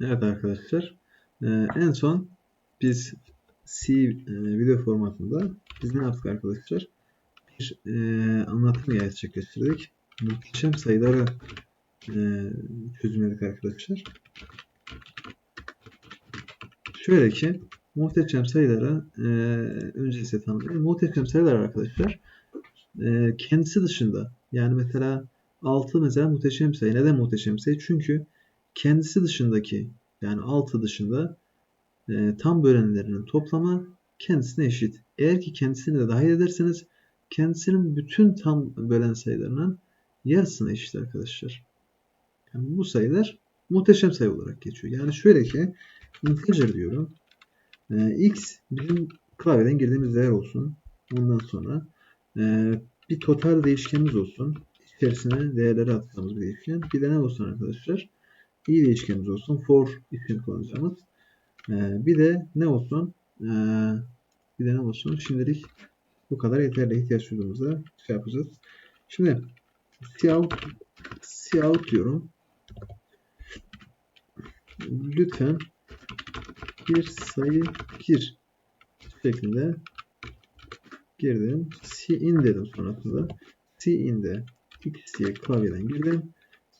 Evet arkadaşlar. Ee, en son biz C e, video formatında biz ne yaptık arkadaşlar? Bir e, anlatım gerçekleştirdik. Muhteşem sayıları e, çözümledik arkadaşlar. Şöyle ki muhteşem sayıları e, önce size tanımlayayım. Muhteşem sayılar arkadaşlar e, kendisi dışında yani mesela 6 mesela muhteşem sayı. Neden muhteşem sayı? Çünkü kendisi dışındaki yani 6 dışında e, tam bölenlerinin toplamı kendisine eşit. Eğer ki kendisini de dahil ederseniz kendisinin bütün tam bölen sayılarının yarısına eşit arkadaşlar. Yani bu sayılar muhteşem sayı olarak geçiyor. Yani şöyle ki integer diyorum. E, x bizim klavyeden girdiğimiz değer olsun. Ondan sonra e, bir total değişkenimiz olsun. İçerisine değerleri attığımız bir değişken. Bir de ne olsun arkadaşlar? İ değişkenimiz olsun. For için kullanacağımız. Ee, bir de ne olsun? Ee, bir de ne olsun? Şimdilik bu kadar yeterli ihtiyaç duyduğumuzda şey yapacağız. Şimdi cout cout diyorum. Lütfen bir sayı gir şeklinde girdim. in dedim sonrasında. Cin'de x diye klavyeden girdim.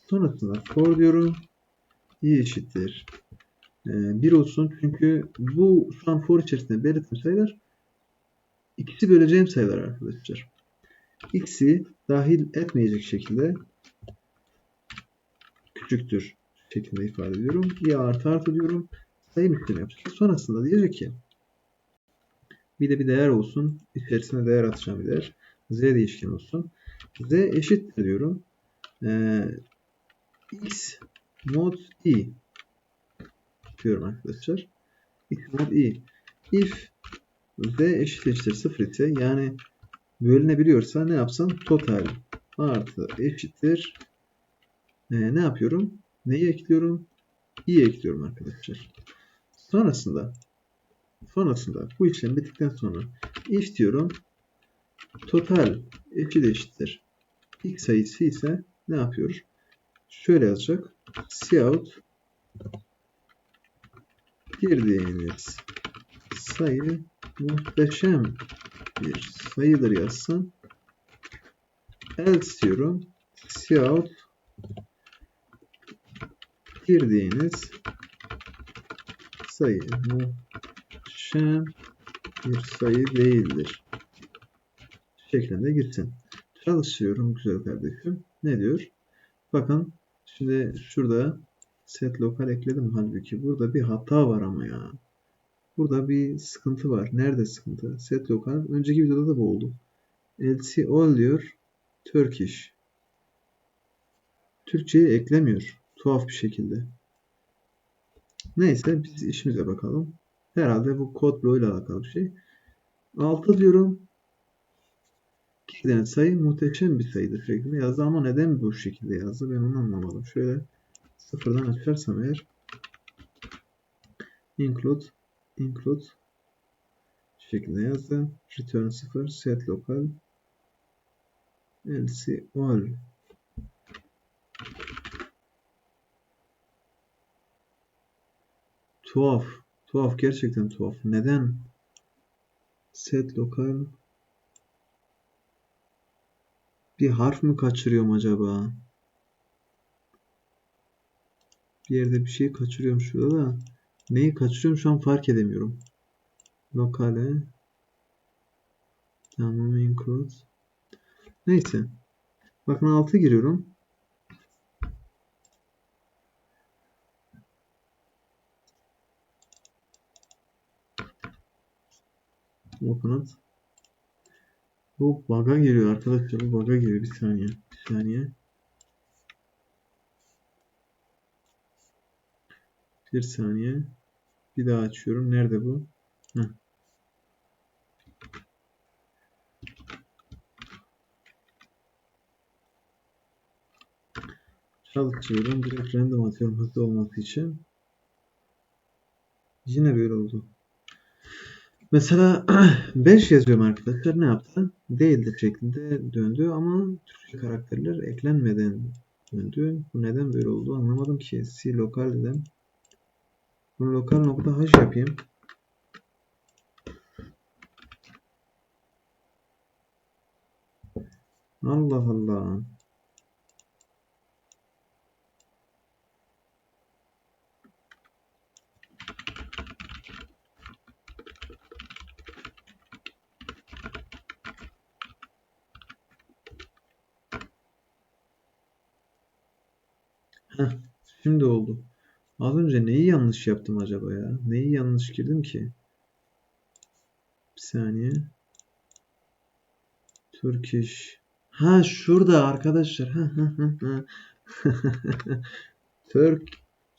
Sonrasında for diyorum i eşittir. Ee, 1 olsun. Çünkü bu şu an for içerisinde belirttiğim sayılar ikisi böleceğim sayılar arkadaşlar. x'i dahil etmeyecek şekilde küçüktür şeklinde ifade ediyorum. i artı artı diyorum. Sayım işlemi yapacağız. Sonrasında diyecek ki bir de bir değer olsun. İçerisine değer atacağım bir değer. z değişken olsun. z eşittir diyorum. Ee, x mod i diyorum arkadaşlar. x mod i if z eşittir 0 ise yani bölünebiliyorsa ne yapsam total artı eşittir ee, ne yapıyorum? Neyi ekliyorum? i ekliyorum arkadaşlar. Sonrasında sonrasında bu işlem bittikten sonra if diyorum total eşit eşittir x sayısı ise ne yapıyoruz? Şöyle yazacak. Cout girdiğiniz sayı muhteşem bir sayıdır yazsın. Else diyorum. Cout girdiğiniz sayı muhteşem bir sayı değildir. Şeklinde gitsin. Çalışıyorum güzel kardeşim. Ne diyor? Bakın şimdi şurada set lokal ekledim halbuki. Burada bir hata var ama ya. Burada bir sıkıntı var. Nerede sıkıntı? Set lokal. Önceki videoda da bu oldu. LC all diyor. Turkish. Türkçeyi eklemiyor. Tuhaf bir şekilde. Neyse biz işimize bakalım. Herhalde bu kod ile alakalı bir şey. 6 diyorum. Girilen sayı muhteşem bir sayıdır şeklinde yazdı ama neden bu şekilde yazdı ben onu anlamadım. Şöyle sıfırdan açarsam eğer include include şeklinde yazdı. Return 0 set local else all tuhaf tuhaf gerçekten tuhaf neden set local bir harf mı kaçırıyorum acaba? Bir yerde bir şey kaçırıyorum şurada da. Neyi kaçırıyorum şu an fark edemiyorum. Lokale. Tamam include. Neyse. Bakın 6 giriyorum. Open bu bug'a giriyor arkadaşlar. Bu bug'a giriyor. Bir saniye. Bir saniye. Bir saniye. Bir daha açıyorum. Nerede bu? Heh. Çalışıyorum. Direkt random atıyorum hızlı olması için. Yine böyle oldu. Mesela 5 yazıyorum arkadaşlar. Ne yaptı? Değildir şeklinde döndü ama Türkçe karakterler eklenmeden döndü. Bu neden böyle oldu anlamadım ki. C lokal dedim. Bunu lokal nokta h yapayım. Allah Allah. Heh, şimdi oldu. Az önce neyi yanlış yaptım acaba ya? Neyi yanlış girdim ki? Bir saniye. Turkish. Ha şurada arkadaşlar. Türk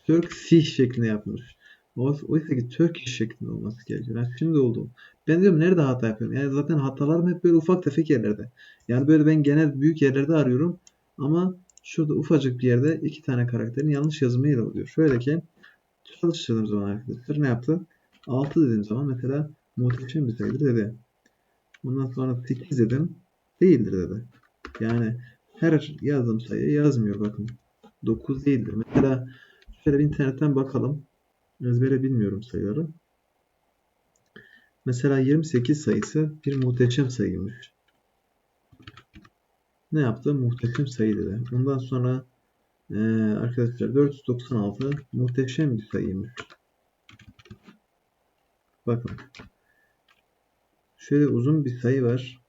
Türk sih şeklinde yapmış. Oysa ki Turkish şeklinde olması gerekiyor. Ha, şimdi oldu. Ben diyorum nerede hata yapıyorum? Yani zaten hatalarım hep böyle ufak tefek yerlerde. Yani böyle ben genel büyük yerlerde arıyorum. Ama şurada ufacık bir yerde iki tane karakterin yanlış yazımıyla oluyor. Şöyle ki çalıştırdığım zaman arkadaşlar ne yaptı? 6 dediğim zaman mesela muhteşem bir sayıdır dedi. Ondan sonra 8 dedim. Değildir dedi. Yani her yazdığım sayı yazmıyor bakın. 9 değildir. Mesela şöyle bir internetten bakalım. Ezbere bilmiyorum sayıları. Mesela 28 sayısı bir muhteşem sayıymış. Ne yaptı? Muhteşem sayı dedi. Ondan sonra eee, arkadaşlar 496 muhteşem bir sayıymış. Bakın. Şöyle uzun bir sayı var.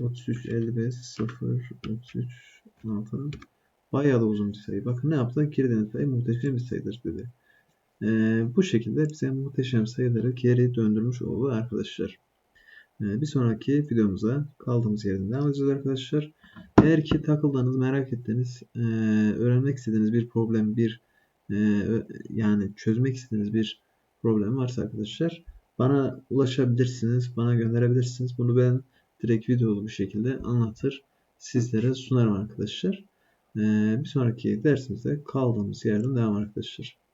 33, 55, 0, 33, 6. Bayağı da uzun bir sayı. Bakın ne yaptı? Girdiğiniz sayı muhteşem bir sayıdır dedi. Ee, bu şekilde bize muhteşem sayıları geri döndürmüş oldu arkadaşlar. Ee, bir sonraki videomuza kaldığımız yerden devam edeceğiz arkadaşlar. Eğer ki takıldığınız, merak ettiğiniz, e, öğrenmek istediğiniz bir problem, bir e, yani çözmek istediğiniz bir problem varsa arkadaşlar bana ulaşabilirsiniz, bana gönderebilirsiniz. Bunu ben direkt videolu bir şekilde anlatır, sizlere sunarım arkadaşlar. Ee, bir sonraki dersimizde kaldığımız yerden devam arkadaşlar.